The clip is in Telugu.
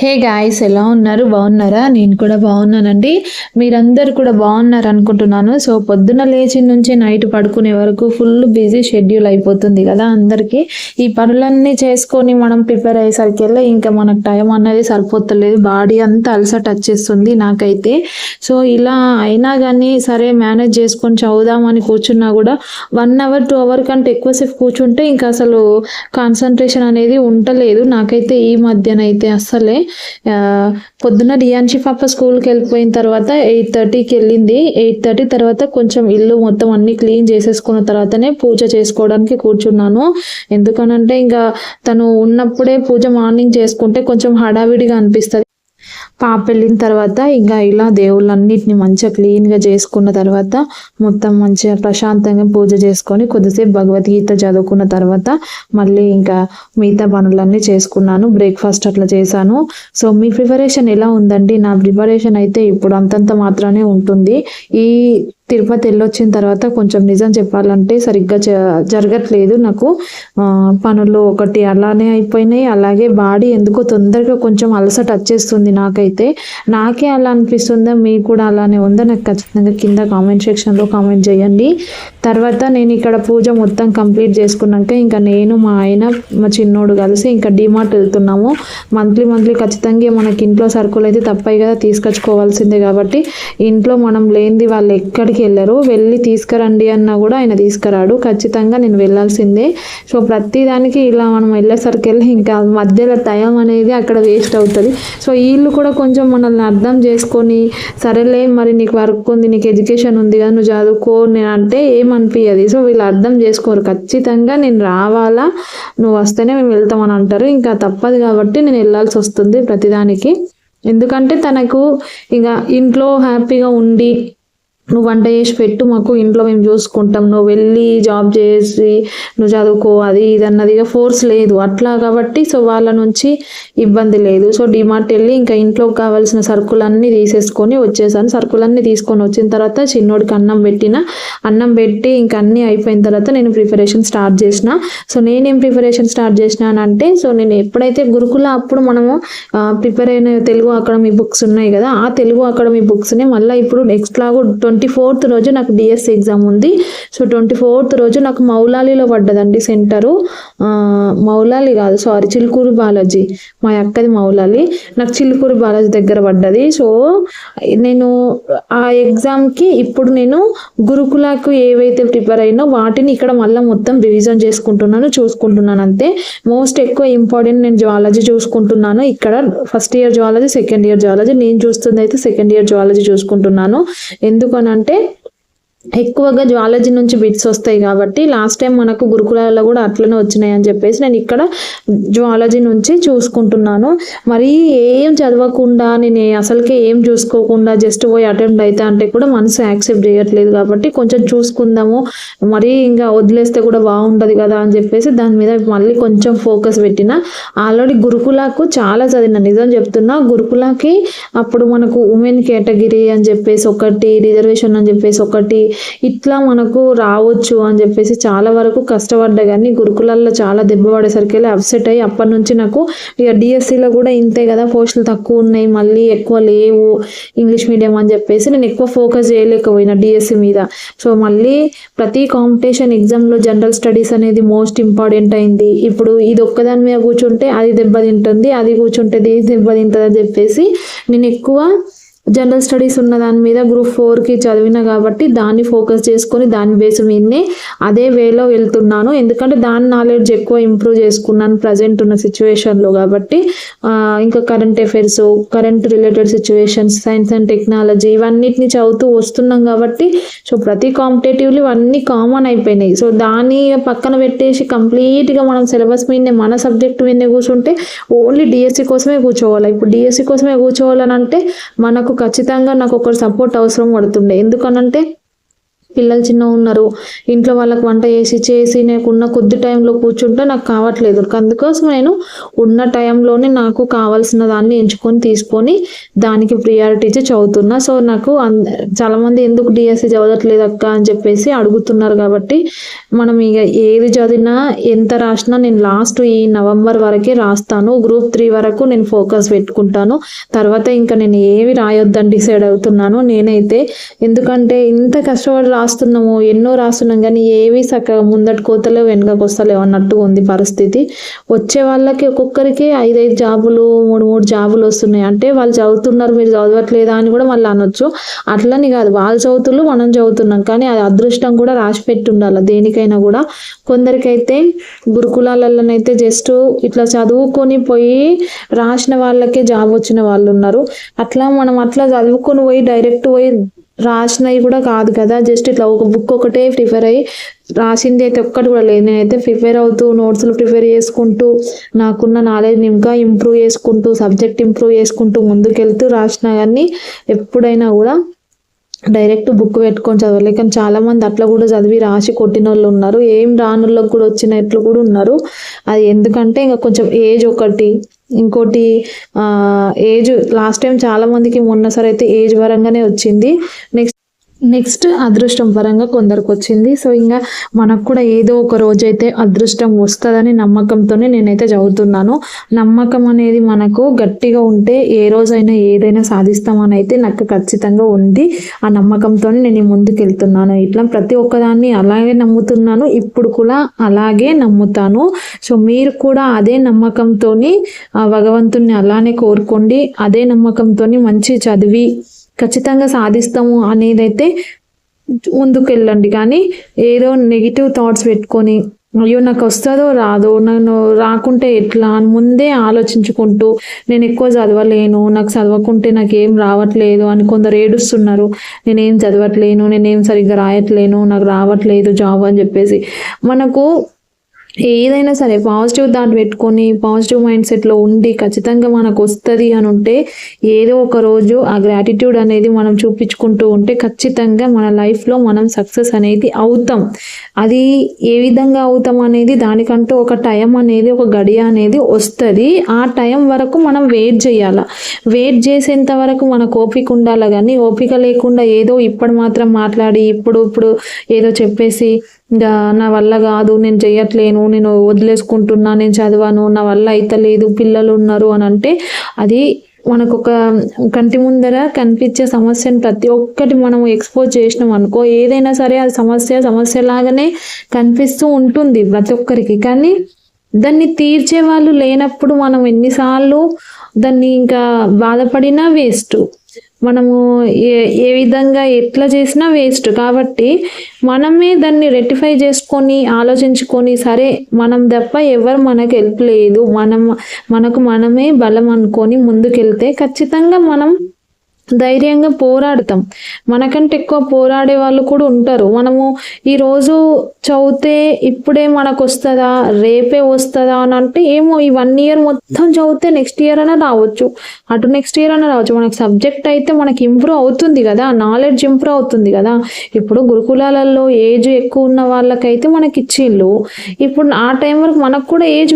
హే గాయస్ ఎలా ఉన్నారు? బాగున్నారా? నేను కూడా బాగున్నానండి. మీరందరు కూడా బాగున్నారు అనుకుంటున్నాను సో పొద్దున లేచి నుంచి నైట్ పడుకునే వరకు ఫుల్ బిజీ షెడ్యూల్ అయిపోతుంది కదా అందరికీ. ఈ పనులన్నీ చేసుకొని మనం ప్రిపేర్ అయ్యేసరికి ఇంకా మనకు టైం అనేది సరిపోతలేదు. బాడీ అంతా అలసట వచ్చేస్తుంది నాకైతే. సో ఇలా అయినా కానీ సరే మేనేజ్ చేసుకొని చదువుదామని కూర్చున్నా కూడా వన్ అవర్ టూ అవర్ కంటే ఎక్కువసేపు కూర్చుంటే ఇంకా అసలు కాన్సన్ట్రేషన్ అనేది ఉండలేదు. నాకైతే ఈ మధ్యనైతే అస్సలే. పొద్దున్న రియాన్షి పాప స్కూల్కి వెళ్ళిపోయిన తర్వాత ఎయిట్ థర్టీకి వెళ్ళింది. ఎయిట్ థర్టీ తర్వాత కొంచెం ఇల్లు మొత్తం అన్ని క్లీన్ చేసేసుకున్న తర్వాతనే పూజ చేసుకోవడానికి కూర్చున్నాను. ఎందుకనంటే ఇంకా తను ఉన్నప్పుడే పూజ మార్నింగ్ చేసుకుంటే కొంచెం హడావిడిగా అనిపిస్తుంది. పాప వెళ్ళిన తర్వాత ఇంకా ఇలా దేవుళ్ళన్నిటిని మంచిగా క్లీన్గా చేసుకున్న తర్వాత మొత్తం మంచిగా ప్రశాంతంగా పూజ చేసుకొని కొద్దిసేపు భగవద్గీత చదువుకున్న తర్వాత మళ్ళీ ఇంకా మిగతా పనులన్నీ చేసుకున్నాను. బ్రేక్ఫాస్ట్ అట్లా చేశాను. సో మీ ప్రిపరేషన్ ఎలా ఉందండి? నా ప్రిపరేషన్ అయితే ఇప్పుడు అంతంత మాత్రమే ఉంటుంది. ఈ తిరుపతి వెళ్ళొచ్చిన తర్వాత కొంచెం నిజం చెప్పాలంటే సరిగ్గా జ- జరగట్లేదు నాకు. పనులు ఒకటి అలానే అయిపోయినాయి. అలాగే బాడీ ఎందుకో తొందరగా కొంచెం అలసట వచ్చేస్తుంది నాకైతే. నాకే అలా అనిపిస్తుందా? మీకు కూడా అలానే ఉందా? నాకు ఖచ్చితంగా కింద కామెంట్ సెక్షన్లో కామెంట్ చేయండి. తర్వాత నేను ఇక్కడ పూజ మొత్తం కంప్లీట్ చేసుకున్నాక ఇంకా నేను మా ఆయన మా చిన్నోడు కలిసి ఇంకా డిమార్ట్ వెళ్తున్నాము. మంత్లీ మంత్లీ ఖచ్చితంగా మనకి ఇంట్లో సరుకులు అయితే తప్పాయి కదా తీసుకొచ్చుకోవాల్సిందే కాబట్టి ఇంట్లో మనం లేనిది వాళ్ళు ఎక్కడికి వెళ్ళరు వెళ్ళి తీసుకురండి అన్నా కూడా ఆయన తీసుకురాడు. ఖచ్చితంగా నేను వెళ్ళాల్సిందే. సో ప్రతిదానికి ఇలా మనం వెళ్ళేసరికి వెళ్ళి ఇంకా మధ్యలో టైం అనేది అక్కడ వేస్ట్ అవుతుంది. సో వీళ్ళు కూడా కొంచెం మనల్ని అర్థం చేసుకొని సరేలే మరి నీకు వర్క్ ఉంది నీకు ఎడ్యుకేషన్ ఉంది కదా నువ్వు చదువుకో నేను అంటే ఏమనిపించదు సో వీళ్ళు అర్థం చేసుకోరు. ఖచ్చితంగా నేను రావాలా నువ్వు వస్తేనే మేము వెళ్తామని అంటారు. ఇంకా తప్పదు కాబట్టి నేను వెళ్ళాల్సి వస్తుంది ప్రతిదానికి. ఎందుకంటే తనకు ఇక ఇంట్లో హ్యాపీగా ఉండి నువ్వు వంట చేసి పెట్టు మాకు ఇంట్లో మేము చూసుకుంటాం. నువ్వు వెళ్ళి జాబ్ చేసి నువ్వు చదువుకో అది ఇది అన్నదిగా ఫోర్స్ లేదు. అట్లా కాబట్టి సో వాళ్ళ నుంచి ఇబ్బంది లేదు. సో డిమార్ట్ వెళ్ళి ఇంకా ఇంట్లోకి కావాల్సిన సరుకులన్నీ తీసేసుకొని వచ్చేసాను. సరుకులన్నీ తీసుకొని వచ్చిన తర్వాత చిన్నోడికి అన్నం పెట్టిన. అన్నం పెట్టి ఇంకా అన్నీ అయిపోయిన తర్వాత నేను ప్రిపరేషన్ స్టార్ట్ చేసిన. సో నేనేం ప్రిపరేషన్ స్టార్ట్ చేసినానంటే సో నేను ఎప్పుడైతే గురుకుల అప్పుడు మనము ప్రిపేర్ అయిన తెలుగు అకాడమీ బుక్స్ ఉన్నాయి కదా ఆ తెలుగు అకాడమీ బుక్స్ని మళ్ళీ ఇప్పుడు నెక్స్ట్ లాగా ట్వంటీ ఫోర్త్ రోజు నాకు డిఎస్సి ఎగ్జామ్ ఉంది. సో ట్వంటీ ఫోర్త్ రోజు నాకు మౌలాలిలో పడ్డదండి సెంటరు. మౌలాలి కాదు సారీ చిలుకూరు బాలాజీ. మా అక్కది మౌలాలి. నాకు చిలుకూరు బాలాజీ దగ్గర పడ్డది. సో నేను ఆ ఎగ్జామ్కి ఇప్పుడు నేను గురుకులకు ఏవైతే ప్రిపేర్ అయినో వాటిని ఇక్కడ మళ్ళీ మొత్తం రివిజన్ చేసుకుంటున్నాను చూసుకుంటున్నాను అంతే. మోస్ట్ ఎక్కువ ఇంపార్టెంట్ నేను జువాలజీ చూసుకుంటున్నాను. ఇక్కడ first year zoology second year zoology నేను చూస్తుంది అయితే సెకండ్ ఇయర్ జువాలజీ చూసుకుంటున్నాను. అంటే ఎక్కువగా జువాలజీ నుంచి బిట్స్ వస్తాయి కాబట్టి లాస్ట్ టైం మనకు గురుకులాల్లో కూడా అట్లనే వచ్చినాయి అని చెప్పేసి నేను ఇక్కడ జువాలజీ నుంచి చూసుకుంటున్నాను. మరి ఏం చదవకుండా నేను అసలుకే ఏం చూసుకోకుండా జస్ట్ పోయి అటెంప్ట్ అయితే అంటే కూడా మనసు యాక్సెప్ట్ చేయట్లేదు కాబట్టి కొంచెం చూసుకుందాము. మరి ఇంకా వదిలేస్తే కూడా బాగుంటుంది కదా అని చెప్పేసి దాని మీద మళ్ళీ కొంచెం ఫోకస్ పెట్టిన. ఆల్రెడీ గురుకులకు చాలా చదివిన నిజం చెప్తున్నా గురుకులకి అప్పుడు మనకు ఉమెన్ కేటగిరీ అని చెప్పేసి ఒకటి రిజర్వేషన్ అని చెప్పేసి ఒకటి ఇట్లా మనకు రావచ్చు అని చెప్పేసి చాలా వరకు కష్టపడ్డా కానీ గురుకులాల్లో చాలా దెబ్బ పడేసరికి వెళ్ళి అప్సెట్ అయ్యి అప్పటి నుంచి నాకు ఇక డిఎస్సిలో కూడా ఇంతే కదా పోస్టులు తక్కువ ఉన్నాయి మళ్ళీ ఎక్కువ లేవు ఇంగ్లీష్ మీడియం అని చెప్పేసి నేను ఎక్కువ ఫోకస్ చేయలేకపోయినా డిఎస్సి మీద. సో మళ్ళీ ప్రతి కాంపిటీషన్ ఎగ్జామ్లో జనరల్ స్టడీస్ అనేది మోస్ట్ ఇంపార్టెంట్ అయింది. ఇప్పుడు ఇది ఒక్కదాని మీద కూర్చుంటే అది దెబ్బతింటుంది అది కూర్చుంటే ఇది దెబ్బతింటుంది అని చెప్పేసి నేను ఎక్కువ జనరల్ స్టడీస్ ఉన్న దాని మీద గ్రూప్ ఫోర్కి చదివిన కాబట్టి దాన్ని ఫోకస్ చేసుకొని దాని బేస్ మీదనే అదే వేలో వెళ్తున్నాను. ఎందుకంటే దాని నాలెడ్జ్ ఎక్కువ ఇంప్రూవ్ చేసుకున్నాను ప్రజెంట్ ఉన్న సిచ్యువేషన్లో కాబట్టి. ఇంకా current affairs current related situations science and technology ఇవన్నిటిని చదువుతూ వస్తున్నాం కాబట్టి సో ప్రతి కాంపిటేటివ్లు ఇవన్నీ కామన్ అయిపోయినాయి. సో దాన్ని పక్కన పెట్టేసి కంప్లీట్గా మనం సిలబస్ మీదనే మన సబ్జెక్ట్ మీదనే కూర్చుంటే ఓన్లీ డిఎస్సి కోసమే కూర్చోవాలి. ఇప్పుడు డిఎస్సి కోసమే కూర్చోవాలని అంటే మనకు ఖచ్చితంగా నాకు ఒకరు సపోర్ట్ అవసరం పడుతుండే. ఎందుకనంటే పిల్లలు చిన్న ఉన్నారు. ఇంట్లో వాళ్ళకి వంట చేసి చేసి నాకు ఉన్న కొద్ది టైంలో కూర్చుంటే నాకు కావట్లేదు. అందుకోసం నేను ఉన్న టైంలోనే నాకు కావాల్సిన దాన్ని ఎంచుకొని తీసుకొని దానికి ప్రియారిటీ ఇచ్చి చదువుతున్నా. సో నాకు అన్- ఎందుకు డిఎస్సి చదవట్లేదు అక్క అని చెప్పేసి అడుగుతున్నారు కాబట్టి మనం ఇక ఏది చదివినా ఎంత రాసినా నేను లాస్ట్ ఈ నవంబర్ వరకే రాస్తాను. గ్రూప్ త్రీ వరకు నేను ఫోకస్ పెట్టుకుంటాను. తర్వాత ఇంకా నేను ఏవి రాయొద్దని డిసైడ్ అవుతున్నాను. నేనైతే ఎందుకంటే ఇంత కష్టపడి రాస్తున్నాము ఎన్నో రాస్తున్నాం కానీ ఏవి చక్కగా ముందటి కోతలేవు వెనుకకు వస్తలేవు అన్నట్టు ఉంది పరిస్థితి. వచ్చే వాళ్ళకి ఒక్కొక్కరికి ఐదైదు జాబులు మూడు మూడు జాబులు వస్తున్నాయి. అంటే వాళ్ళు చదువుతున్నారు మీరు చదవట్లేదా అని కూడా మళ్ళీ అనొచ్చు. అట్లని కాదు వాళ్ళు చదువుతున్నారు మనం చదువుతున్నాం. కానీ అది అదృష్టం కూడా రాసి పెట్టి ఉండాలి దేనికైనా కూడా కొందరికైతే గురుకులాలలోనైతే జస్ట్ ఇట్లా చదువుకొని పోయి రాసిన వాళ్ళకే జాబ్ వచ్చిన వాళ్ళు ఉన్నారు. అట్లా మనం అట్లా చదువుకొని పోయి డైరెక్ట్ పోయి రాసినవి కూడా కాదు కదా. జస్ట్ ఇట్లా ఒక బుక్ ఒకటే ప్రిఫర్ అయ్యి రాసింది అయితే ఒక్కటి కూడా లేదు. నేనైతే ప్రిపేర్ అవుతూ నోట్స్లు ప్రిపేర్ చేసుకుంటూ నాకున్న నాలెడ్జ్ని ఇంకా ఇంప్రూవ్ చేసుకుంటూ సబ్జెక్ట్ ఇంప్రూవ్ చేసుకుంటూ ముందుకెళ్తూ రాసిన కానీ ఎప్పుడైనా కూడా డైరెక్ట్ బుక్ పెట్టుకొని చదవలే. కానీ చాలా మంది అట్లా కూడా చదివి రాసి కొట్టిన వాళ్ళు ఉన్నారు. ఏం రానులకు కూడా వచ్చినట్లు కూడా ఉన్నారు. అది ఎందుకంటే ఇంకా కొంచెం ఏజ్ ఒకటి. ఇంకోటి ఏజ్ లాస్ట్ టైం చాలా మందికి మొన్న సరే అయితే ఏజ్ పరంగానే వచ్చింది. నెక్స్ట్ నెక్స్ట్ అదృష్టం పరంగా కొందరికి వచ్చింది సో ఇంకా మనకు కూడా ఏదో ఒక రోజు అయితే అదృష్టం వస్తుందని నమ్మకంతోనే నేనైతే చదువుతున్నాను. నమ్మకం అనేది మనకు గట్టిగా ఉంటే ఏ రోజైనా ఏదైనా సాధిస్తామని అయితే నాకు ఖచ్చితంగా ఉంది. ఆ నమ్మకంతోనే నేను ముందుకు వెళ్తున్నాను ఇట్లా ప్రతి ఒక్కదాన్ని అలాగే నమ్ముతున్నాను. ఇప్పుడు కూడా అలాగే నమ్ముతాను. సో మీరు కూడా అదే నమ్మకంతో భగవంతుని భగవంతుణ్ణి అలానే కోరుకోండి. అదే నమ్మకంతో మంచి చదివి ఖచ్చితంగా సాధిస్తాము అనేదైతే ముందుకు వెళ్ళండి కానీ ఏదో నెగిటివ్ థాట్స్ పెట్టుకొని అయ్యో నాకు వస్తుందో రాదో నన్ను రాకుంటే ఎట్లా? అని ముందే ఆలోచించుకుంటూ నేను ఎక్కువ చదవలేను నాకు చదవకుంటే నాకు ఏం రావట్లేదు అని కొందరు ఏడుస్తున్నారు. నేనేం చదవట్లేను నేనేం సరిగ్గా రాయట్లేను నాకు రావట్లేదు జాబ్ అని చెప్పేసి. మనకు ఏదైనా సరే పాజిటివ్ థాట్ పెట్టుకొని పాజిటివ్ మైండ్ సెట్లో ఉండి ఖచ్చితంగా మనకు వస్తుంది అని ఉంటే ఏదో ఒక రోజు ఆ గ్రాటిట్యూడ్ అనేది మనం చూపించుకుంటూ ఉంటే ఖచ్చితంగా మన లైఫ్లో మనం సక్సెస్ అనేది అవుతాం. అది ఏ విధంగా అవుతాం అనేది దానికంటూ ఒక టైం అనేది ఒక గడియ అనేది వస్తుంది. ఆ టైం వరకు మనం వెయిట్ చేయాలా. వెయిట్ చేసేంత వరకు మనకు ఓపిక ఉండాలి కానీ ఓపిక లేకుండా ఏదో ఇప్పుడు మాత్రం మాట్లాడి ఇప్పుడు ఇప్పుడు ఏదో చెప్పేసి ఇంకా నా వల్ల కాదు నేను చెయ్యట్లేను నేను వదిలేసుకుంటున్నా నేను చదివాను నా వల్ల అయితలేదు పిల్లలు ఉన్నారు అని అంటే అది మనకు ఒక కంటి ముందర కనిపించే సమస్యను ప్రతి ఒక్కటి మనం ఎక్స్పోజ్ చేసినాం అనుకో ఏదైనా సరే అది సమస్య సమస్య లాగానే కనిపిస్తూ ఉంటుంది ప్రతి ఒక్కరికి. కానీ దాన్ని తీర్చే వాళ్ళు లేనప్పుడు మనం ఎన్నిసార్లు దాన్ని ఇంకా బాధపడినా వేస్ట్. మనము ఏ ఏ విధంగా ఎట్లా చేసినా వేస్ట్. కాబట్టి మనమే దాన్ని రెక్టిఫై చేసుకొని ఆలోచించుకొని సరే మనం తప్ప ఎవరు మనకు హెల్ప్ లేదు. మనం మనకు మనమే బలం అనుకొని ముందుకెళ్తే ఖచ్చితంగా మనం ధైర్యంగా పోరాడతాం. మనకంటే ఎక్కువ పోరాడే వాళ్ళు కూడా ఉంటారు. మనము ఈరోజు చదివితే ఇప్పుడే మనకు వస్తుందా? రేపే వస్తుందా అని అంటే ఏమో ఈ వన్ ఇయర్ మొత్తం చదివితే నెక్స్ట్ ఇయర్ అయినా రావచ్చు. అటు నెక్స్ట్ ఇయర్ అయినా రావచ్చు. మనకు సబ్జెక్ట్ అయితే మనకి ఇంప్రూవ్ అవుతుంది కదా. నాలెడ్జ్ ఇంప్రూవ్ అవుతుంది కదా. ఇప్పుడు గురుకులాలలో ఏజ్ ఎక్కువ ఉన్న వాళ్ళకైతే మనకి ఇచ్చిళ్ళు. ఇప్పుడు ఆ టైం వరకు మనకు కూడా ఏజ్